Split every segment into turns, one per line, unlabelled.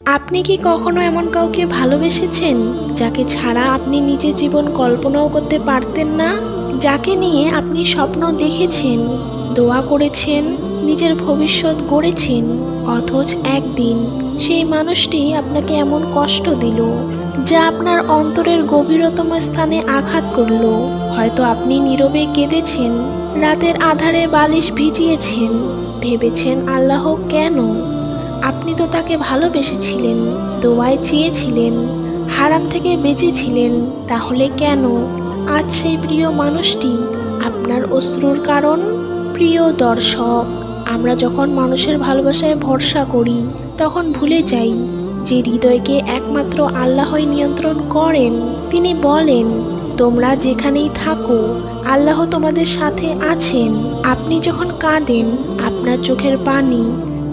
আপনি কি কখনো এমন কাউকে ভালোবেসেছেন, যাকে ছাড়া আপনি নিজের জীবন কল্পনাও করতে পারতেন না? যাকে নিয়ে আপনি স্বপ্ন দেখেছেন, দোয়া করেছেন, নিজের ভবিষ্যৎ গড়েছেন, অথচ একদিন সেই মানুষটি আপনাকে এমন কষ্ট দিল, যা আপনার অন্তরের গভীরতম স্থানে আঘাত করল। হয়তো আপনি নীরবে কেঁদেছেন, রাতের আধারে বালিশ ভিজিয়েছেন, ভেবেছেন আল্লাহ কেন? আপনি তো তাকে ভালোবেসেছিলেন, দোয়ায় চেয়েছিলেন, হারাম থেকে বেঁচেছিলেন, তাহলে কেন? আজ সেই প্রিয় মানুষটি আপনার অশ্রুর কারণ? প্রিয় দর্শক, আমরা যখন মানুষের ভালোবাসায় ভরসা করি, তখন ভুলে যাই যে হৃদয়কে একমাত্র আল্লাহই নিয়ন্ত্রণ করেন। তিনি বলেন, তোমরা যেখানেই থাকো, আল্লাহ তোমাদের সাথে আছেন। আপনি যখন কাঁদেন, আপনার চোখের পানি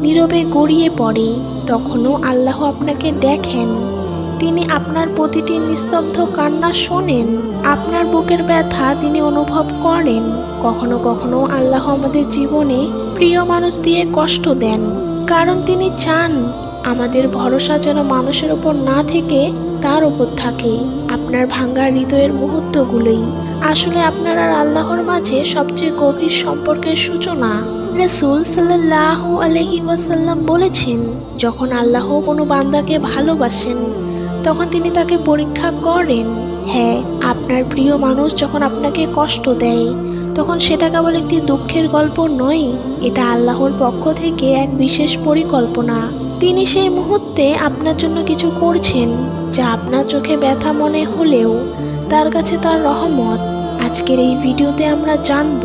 নীরবে গড়িয়ে পড়ে, তখনও আল্লাহ আপনাকে দেখেন। তিনি আপনার প্রতিটি নিস্তব্ধ কান্না শোনেন, আপনার বুকের ব্যথা তিনি অনুভব করেন। কখনো কখনো আল্লাহ আমাদের জীবনে প্রিয় মানুষ দিয়ে কষ্ট দেন, কারণ তিনি চান আমাদের ভরসা যেন মানুষের ওপর না থেকে তার ওপর থাকে, আপনার ভাঙ্গা হৃদয়ের মুহূর্তগুলোই। আসলে আপনার আর আল্লাহর মাঝে সবচেয়ে গভীর সম্পর্কের সূচনা। রসুল সাল্লাহ আলহি ওয়াসাল্লাম বলেছেন, যখন আল্লাহ কোনো বান্দাকে ভালোবাসেন, তখন তিনি তাকে পরীক্ষা করেন। হ্যাঁ আপনার প্রিয় মানুষ যখন আপনাকে কষ্ট দেয়, তখন সেটা কেবল একটি দুঃখের গল্প নয়, এটা আল্লাহর পক্ষ থেকে এক বিশেষ পরিকল্পনা। তিনি সেই মুহূর্তে আপনার জন্য কিছু করছেন, যা আপনার চোখে ব্যথা মনে হলেও তার কাছে তার রহমত। আজকের এই ভিডিওতে আমরা জানব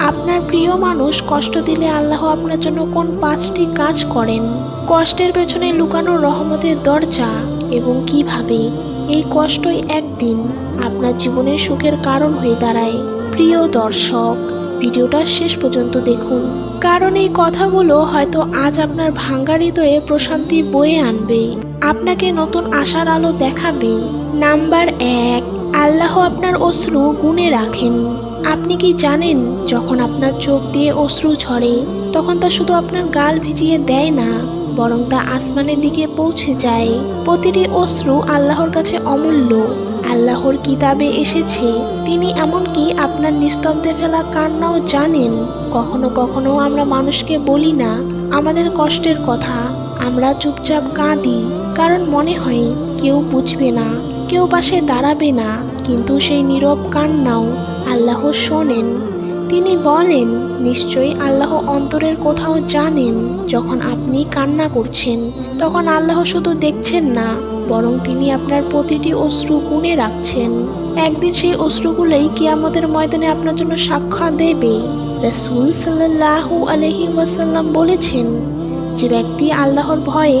আপনার প্রিয় মানুষ কষ্ট দিলে আল্লাহ আপনার জন্য কোন পাঁচটি কাজ করেন? কষ্টের পেছনে লুকানো রহমতের দরজা এবং কীভাবে? এই কষ্টই একদিন আপনার জীবনের সুখের কারণ হয়ে দাঁড়ায়। প্রিয় দর্শক, ভিডিওটা শেষ পর্যন্ত দেখুন। কারণ এই কথাগুলো হয়তো আজ আপনার ভাঙ্গা হৃদয়ে প্রশান্তি বয়ে আনবে। আপনাকে নতুন আশার আলো দেখাবে। নাম্বার এক, আল্লাহ আপনার অশ্রু গুণে রাখেন। আপনি কি জানেন, যখন আপনার চোখ দিয়ে অশ্রু ঝরে, তখন তা শুধু আপনার গাল ভিজিয়ে দেয় না, বরং তা আসমানের দিকে পৌঁছে যায়। প্রতিটি অশ্রু আল্লাহর কাছে অমূল্য। আল্লাহর কিতাবে এসেছে, তিনি এমনকি আপনার নিস্তব্ধে ফেলা কান্নাও জানেন। কখনো কখনো আমরা মানুষকে বলি না, আমাদের কষ্টের কথা, আমরা চুপচাপ কাঁদি, কারণ মনে হয় কেউ বুঝবে না, কেউ পাশে দাঁড়াবে না, কিন্তু সেই নীরব কান্নাও আল্লাহ শোনেন। তিনি বলেন, নিশ্চয়ই আল্লাহ অন্তরের কোথাও জানেন, যখন আপনি কান্না করছেন, তখন আল্লাহ শুধু দেখছেন না, বরং তিনি আপনার প্রতিটি অশ্রু গুণে রাখছেন। একদিন সেই অশ্রুগুলোই কিয়ামতের ময়দানে আপনার জন্য সাক্ষ্য দেবে। রসুল সাল্লাহু আলহি ওয়াসাল্লাম বলেছেন, যে ব্যক্তি আল্লাহর ভয়ে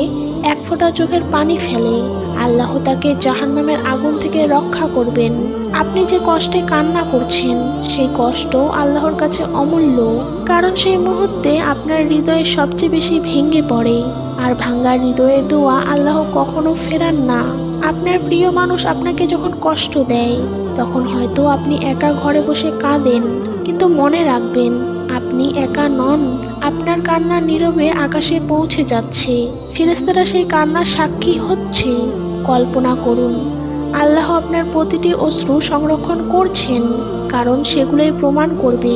এক ফোঁটা চোখের পানি ফেলে আল্লাহ তাকে জাহান্নামের আগুন থেকে রক্ষা করবেন। আপনি যে কষ্টে কান্না করছেন, সেই কষ্ট আল্লাহর কাছে অমূল্য। কারণ সেই মুহূর্তে আপনার হৃদয়ে সবচেয়ে বেশি ভেঙে পড়ে। আর ভাঙ্গা হৃদয়ে দোয়া আল্লাহ কখনো ফেরান না। আপনার প্রিয় মানুষ আপনাকে যখন কষ্ট দেয়, তখন হয়তো আপনি একা ঘরে বসে কাঁদেন, কিন্তু মনে রাখবেন, আপনি একা নন। আপনার কান্না নীরবে আকাশে পৌঁছে যাচ্ছে। ফেরেস্তারা সেই কান্নার সাক্ষী হচ্ছে। কল্পনা করুন। আল্লাহ আপনার প্রতিটি অশ্রু সংরক্ষণ করছেন, কারণ সেগুলোই প্রমাণ করবে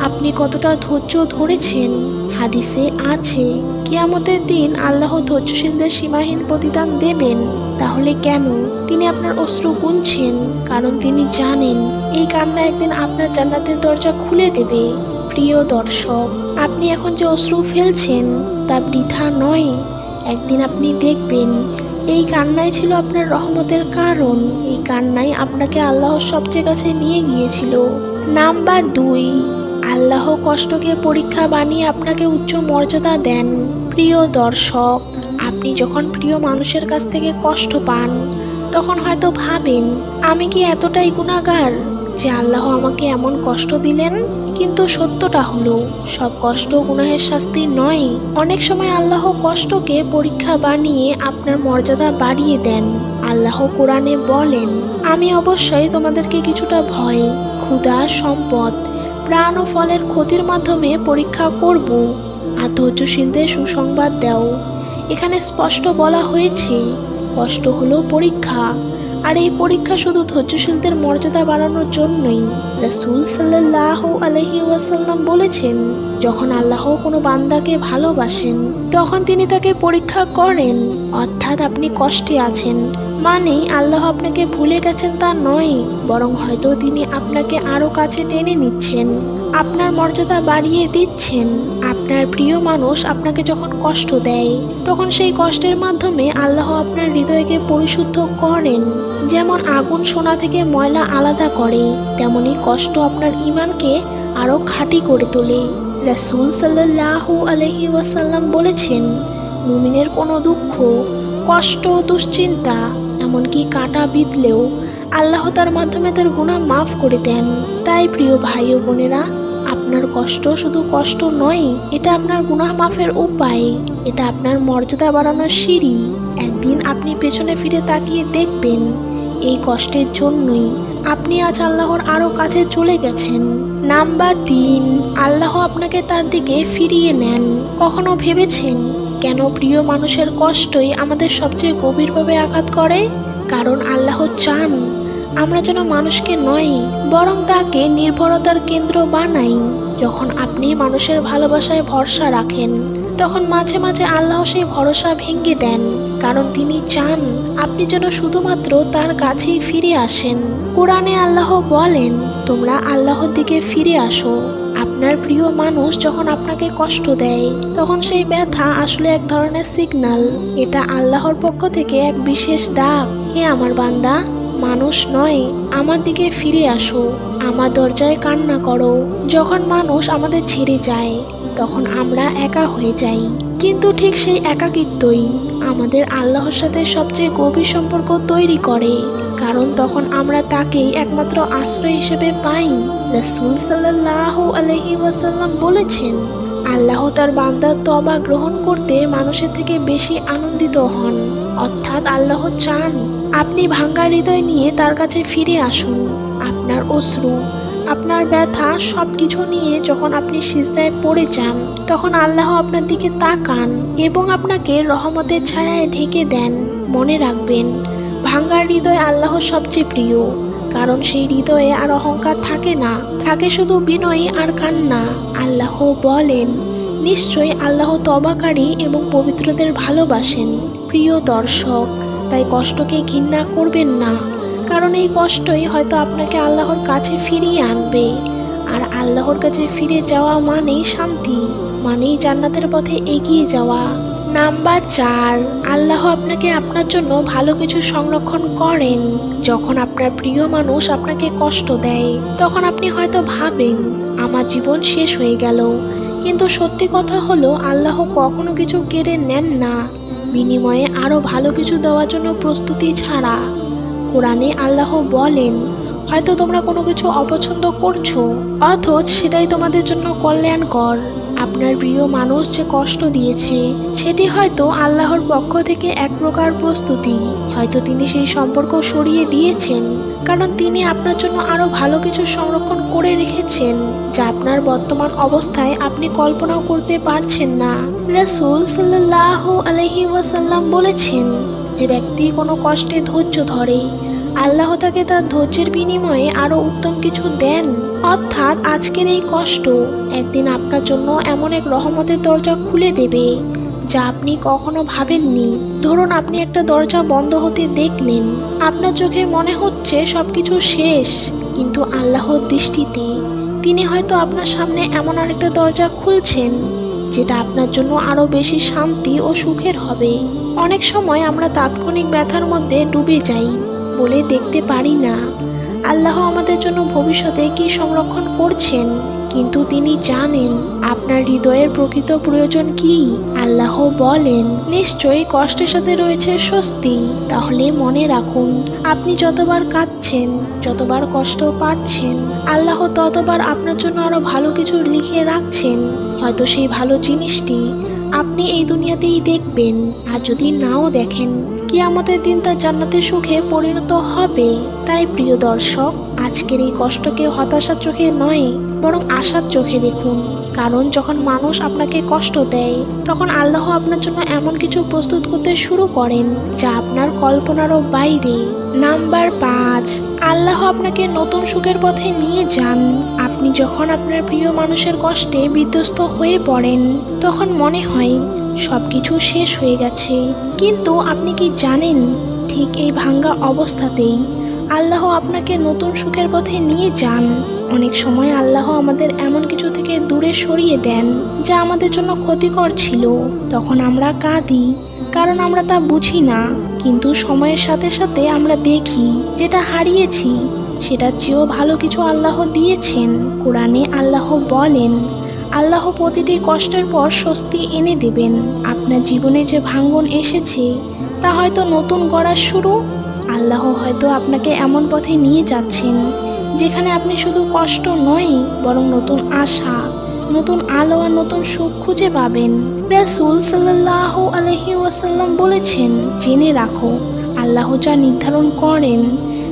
আপনি কতটা ধৈর্য ধরেছেন। হাদিসে আছে, কিয়ামতের দিন আল্লাহ ধৈর্যশীলদের সীমাহীন প্রতিদান দেবেন। তাহলে কেন? তিনি আপনার অশ্রু গুনছেন, কারণ তিনি জানেন এই কান্না একদিন আপনার জান্নাতের দরজা খুলে দেবে। প্রিয় দর্শক, আপনি এখন যে অশ্রু ফেলছেন, তা বৃথা নয়। একদিন আপনি দেখবেন এই কান্নাই ছিল আপনার রহমতের কারণ। এই কান্নাই আপনাকে আল্লাহর সবচেয়ে কাছে নিয়ে গিয়েছিল। নাম্বার দুই, আল্লাহ কষ্টকে পরীক্ষা বানিয়ে আপনাকে উচ্চ মর্যাদা দেন। প্রিয় দর্শক, আপনি যখন প্রিয় মানুষের কাছ থেকে কষ্ট পান, তখন হয়তো ভাবেন, আমি কি এতটাই গুণাগার যে আল্লাহ আমাকে এমন কষ্ট দিলেন? কিন্তু সত্যটা হলো, সব কষ্ট গুনাহের শাস্তি নয়। অনেক সময় আল্লাহ কষ্টকে পরীক্ষা বানিয়ে আপনার মর্যাদা বাড়িয়ে দেন। আল্লাহ কোরআনে বলেন, আমি অবশ্যই তোমাদেরকে কিছুটা ভয়, ক্ষুধা, সম্পদ, প্রাণ ও ফলের ক্ষতির মাধ্যমে পরীক্ষা করব। আর ধৈর্যশীলদের সুসংবাদ দাও। এখানে স্পষ্ট বলা হয়েছে, কষ্ট হলো পরীক্ষা। আর এই পরীক্ষা শুধু ধৈর্যশীলদের মর্যাদা বাড়ানোর জন্যই। রাসূল সাল্লাহ আলহি ওয়াসাল্লাম বলেছেন, যখন আল্লাহ কোনো বান্দাকে ভালোবাসেন, তখন তিনি তাকে পরীক্ষা করেন, অর্থাৎ আপনি কষ্টে আছেন। মানে আল্লাহ আপনাকে ভুলে গেছেন তা নয়, বরং হয়তো তিনি আপনাকে আরও কাছে টেনে নিচ্ছেন। আপনার মর্যাদা বাড়িয়ে দিচ্ছেন। আপনার প্রিয় মানুষ আপনাকে যখন কষ্ট দেয়, তখন সেই কষ্টের মাধ্যমে আল্লাহ আপনার হৃদয়কে পরিশুদ্ধ করেন। যেমন আগুন সোনা থেকে ময়লা আলাদা করে, তেমনি কষ্ট আপনার ইমানকে আরও খাঁটি করে তোলে। রাসূল সাল্লাল্লাহু আলহি ওয়াসাল্লাম বলেছেন, মুমিনের কোনো দুঃখ, কষ্ট দুশ্চিন্তা, এমনকি কাটা বিঁধলেও আল্লাহ তার মাধ্যমে তার গুণা মাফ করে দেন। তাই প্রিয় ভাই ও বোনেরা কষ্ট শুধু কষ্ট নয়, এটা আপনার গুনাহ মাফের উপায়, এটা আপনার মর্যাদা বাড়ানোর সিঁড়ি। একদিন আপনি পেছনে ফিরে তাকিয়ে দেখবেন, এই কষ্টের জন্যই আপনি আজ আল্লাহর আরও কাছে চলে গেছেন। নাম্বার তিন, আল্লাহ আপনাকে তার দিকে ফিরিয়ে নেন। কখনো ভেবেছেন, কেন প্রিয় মানুষের কষ্টই আমাদের সবচেয়ে গভীরভাবে আঘাত করে? কারণ আল্লাহ চান আমরা যেন মানুষকে নয় বরং তাকে নির্ভরতার কেন্দ্র বানাই। যখন আপনি মানুষের ভালোবাসায় ভরসা রাখেন, তখন মাঝে মাঝে আল্লাহ সেই ভরসা ভেঙে দেন, কারণ তিনি চান আপনি যেন শুধুমাত্র তার কাছেই ফিরে আসেন। কোরআনে আল্লাহ বলেন, তোমরা আল্লাহর দিকে ফিরে আসো। আপনার প্রিয় মানুষ যখন আপনাকে কষ্ট দেয়, তখন সেই ব্যথা আসলে এক ধরনের সিগন্যাল এটা আল্লাহর পক্ষ থেকে এক বিশেষ ডাক। হে আমার বান্দা মানুষ নয়, আমার দিকে ফিরে আসো, আমার দরজায় কান্না করো। যখন মানুষ আমাদের ছেড়ে যায়, তখন আমরা একা হয়ে যাই। কিন্তু ঠিক সেই একাকিত্বই আমাদের আল্লাহর সাথে সবচেয়ে গভীর সম্পর্ক তৈরি করে। কারণ তখন আমরা তাকেই একমাত্র আশ্রয় হিসেবে পাই, রসুল সাল্লাহ আলহি ওয়াসাল্লাম বলেছেন, আল্লাহ তার বান্দার তবা গ্রহণ করতে মানুষের থেকে বেশি আনন্দিত হন। অর্থাৎ আল্লাহ চান আপনি ভাঙ্গা হৃদয় নিয়ে তার কাছে ফিরে আসুন। আপনার অশ্রু, আপনার ব্যথা সব কিছু নিয়ে যখন আপনি সিজদায় পড়ে যান, তখন আল্লাহ আপনার দিকে তাকান এবং আপনাকে রহমতের ছায়ায় ঢেকে দেন। মনে রাখবেন, ভাঙ্গার হৃদয় আল্লাহর সবচেয়ে প্রিয়, কারণ সেই হৃদয়ে আর অহংকার থাকে না, থাকে শুধু বিনয়ী আর কান্না। আল্লাহ বলেন, নিশ্চয়ই আল্লাহ তবাকারী এবং পবিত্রদের ভালোবাসেন। প্রিয় দর্শক তাই কষ্টকে ঘৃণা করবেন না, কারণ এই কষ্টই হয়তো আপনাকে আল্লাহর কাছে ফিরিয়ে আনবে। আর আল্লাহর কাছে ফিরে যাওয়া মানেই শান্তি, মানেই জান্নাতের পথে এগিয়ে যাওয়া। নাম্বার চার, আল্লাহ আপনাকে আপনার জন্য ভালো কিছু সংরক্ষণ করেন। যখন আপনার প্রিয় মানুষ আপনাকে কষ্ট দেয়, তখন আপনি হয়তো ভাবেন, আমার জীবন শেষ হয়ে গেল। কিন্তু সত্যি কথা হলো, আল্লাহ কখনো কিছু কেড়ে নেন না। বিনিময়ে আরও ভালো কিছু দেওয়ার জন্য প্রস্তুতি ছাড়া কোরআনে আল্লাহ বলেন হয়তো তোমরা কোনো কিছু অপছন্দ করছ। অথচ সেটাই তোমাদের জন্য কল্যাণকর। আপনার প্রিয় মানুষ যে কষ্ট দিয়েছে, সেটি হয়তো আল্লাহর পক্ষ থেকে এক প্রকার প্রস্তুতি। হয়তো তিনি সেই সম্পর্ক সরিয়ে দিয়েছেন, কারণ তিনি আপনার জন্য আরও ভালো কিছু সংরক্ষণ করে রেখেছেন, যা আপনার বর্তমান অবস্থায় আপনি কল্পনাও করতে পারছেন না। রসুল সাল্লাহ আলহি ওয়াসাল্লাম বলেছেন, যে ব্যক্তি কোনো কষ্টে ধৈর্য ধরে আল্লাহ তাকে তার ধৈর্যের বিনিময়ে আরও উত্তম কিছু দেন। অর্থাৎ আজকের এই কষ্ট একদিন আপনার জন্য এমন এক রহমতের দরজা খুলে দেবে, যা আপনি কখনো ভাবেননি। ধরুন আপনি একটা দরজা বন্ধ হতে দেখলেন, আপনার চোখে মনে হচ্ছে সবকিছু শেষ, কিন্তু আল্লাহর দৃষ্টিতে তিনি হয়তো আপনার সামনে এমন আরেকটা দরজা খুলছেন, যেটা আপনার জন্য আরও বেশি শান্তি ও সুখের হবে। অনেক সময় আমরা তাৎক্ষণিক ব্যথার মধ্যে ডুবে যাই। বলে দেখতে পারি না। আল্লাহ আমাদের জন্য ভবিষ্যতে কি সংরক্ষণ করছেন? কিন্তু তিনি জানেন, আপনার হৃদয়ের প্রকৃত প্রয়োজন কি? আল্লাহ বলেন, নিশ্চয়ই কষ্টের সাথে রয়েছে স্বস্তি। তাহলে মনে রাখুন, আপনি যতবার কাঁদছেন, যতবার কষ্ট পাচ্ছেন, আল্লাহ ততবার আপনার জন্য আরও ভালো কিছু লিখে রাখছেন। হয়তো সেই ভালো জিনিসটি আপনি এই দুনিয়াতেই দেখবেন। আর যদি নাও দেখেন কিয়ামতের দিন তা জান্নাতের সুখে পরিণত হবে। তাই প্রিয় দর্শক, আজকের এই কষ্টকে হতাশার চোখে নয়, বরং আশার চোখে দেখুন। কারণ যখন মানুষ আপনাকে কষ্ট দেয়, তখন আল্লাহ আপনার জন্য এমন কিছু প্রস্তুত করতে শুরু করেন, যা আপনার কল্পনারও বাইরে। নাম্বার পাঁচ, আল্লাহ আপনাকে নতুন সুখের পথে নিয়ে যান। আপনি যখন আপনার প্রিয় মানুষের কষ্টে বিধ্বস্ত হয়ে পড়েন, তখন মনে হয় সবকিছু শেষ হয়ে গেছে। কিন্তু আপনি কি জানেন, ঠিক এই ভাঙ্গা অবস্থাতেই আল্লাহ আপনাকে নতুন সুখের পথে নিয়ে যান। অনেক সময় আল্লাহ আমাদের এমন কিছু থেকে দূরে সরিয়ে দেন, যা আমাদের জন্য ক্ষতিকর ছিল। তখন আমরা কাঁদি, কারণ আমরা তা বুঝি না। কিন্তু সময়ের সাথে সাথে আমরা দেখি, যেটা হারিয়েছি সেটা চেয়েও ভালো কিছু আল্লাহ দিয়েছেন। কোরআনে আল্লাহ বলেন, আল্লাহ প্রতিটি কষ্টের পর স্বস্তি এনে দেবেন। আপনার জীবনে যে ভাঙ্গন এসেছে, তা হয়তো নতুন গড়ার শুরু। আল্লাহ হয়তো আপনাকে এমন পথে নিয়ে যাচ্ছেন, যেখানে আপনি শুধু কষ্ট নয়, বরং নতুন আশা, নতুন আলো আর নতুন সুখ খুঁজে পাবেন। রাসূল সাল্লাল্লাহু আলহি ওয়াসাল্লাম বলেছেন, জেনে রাখো আল্লাহ যা নির্ধারণ করেন,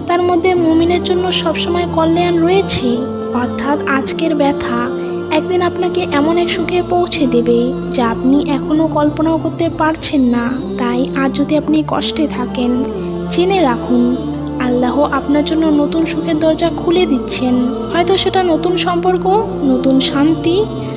তার মধ্যে মুমিনের জন্য সবসময় কল্যাণ রয়েছে। অর্থাৎ আজকের ব্যথা একদিন আপনাকে এমন এক সুখে পৌঁছে দেবে যা আপনি এখনও কল্পনাও করতে পারছেন না। তাই আজ যদি আপনি কষ্টে থাকেন, জেনে রাখুন আল্লাহ আপনার জন্য নতুন সুখের দরজা খুলে দিচ্ছেন। হয়তো সেটা নতুন সম্পর্ক, নতুন শান্তি,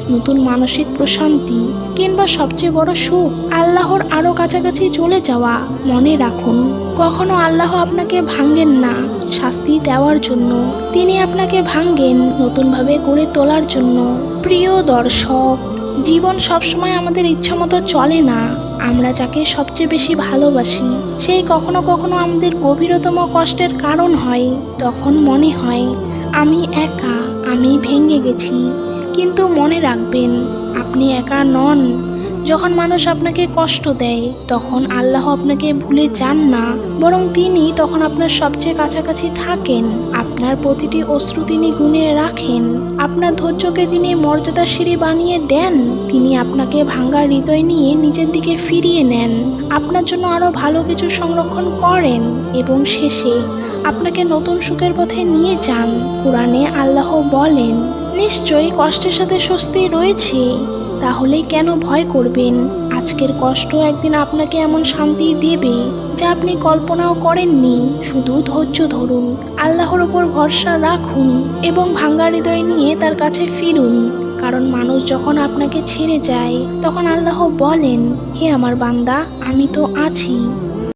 নতুন মানসিক প্রশান্তি, কিংবা সবচেয়ে বড় সুখ, আল্লাহর আরও কাছাকাছি চলে যাওয়া। মনে রাখুন, কখনো আল্লাহ আপনাকে ভাঙ্গেন না শাস্তি দেওয়ার জন্য। তিনি আপনাকে ভাঙ্গেন নতুনভাবে গড়ে তোলার জন্য। প্রিয় দর্শক, জীবন সবসময় আমাদের ইচ্ছামতো চলে না। আমরা যাকে সবচেয়ে বেশি ভালোবাসি সেই কখনো কখনো আমাদের গভীরতম কষ্টের কারণ হয়, তখন মনে হয়, আমি একা, আমি ভেঙে গেছি। কিন্তু মনে রাখবেন, আপনি একা নন। যখন মানুষ আপনাকে কষ্ট দেয়, তখন আল্লাহ আপনাকে ভুলে যান না। বরং তিনি তখন আপনার সবচেয়ে কাছাকাছি থাকেন। আপনার প্রতিটি অশ্রু তিনি গুনে রাখেন। আপনার ধৈর্যকে তিনি মর্যাদা সিঁড়ি বানিয়ে দেন। তিনি আপনাকে ভাঙ্গা হৃদয় নিয়ে নিজের দিকে ফিরিয়ে নেন। আপনার জন্য আরও ভালো কিছু সংরক্ষণ করেন। এবং শেষে আপনাকে নতুন সুখের পথে নিয়ে যান। কোরআনে আল্লাহ বলেন, নিশ্চয়ই কষ্টের সাথে স্বস্তি রয়েছে। তাহলে কেন ভয় করবেন? আজকের কষ্ট একদিন আপনাকে এমন শান্তি দেবে যা আপনি কল্পনাও করেননি। শুধু ধৈর্য ধরুন, আল্লাহর ওপর ভরসা রাখুন এবং ভাঙ্গা হৃদয় নিয়ে তার কাছে ফিরুন। কারণ মানুষ যখন আপনাকে ছেড়ে যায়, তখন আল্লাহ বলেন, হে আমার বান্দা, আমি তো আছি।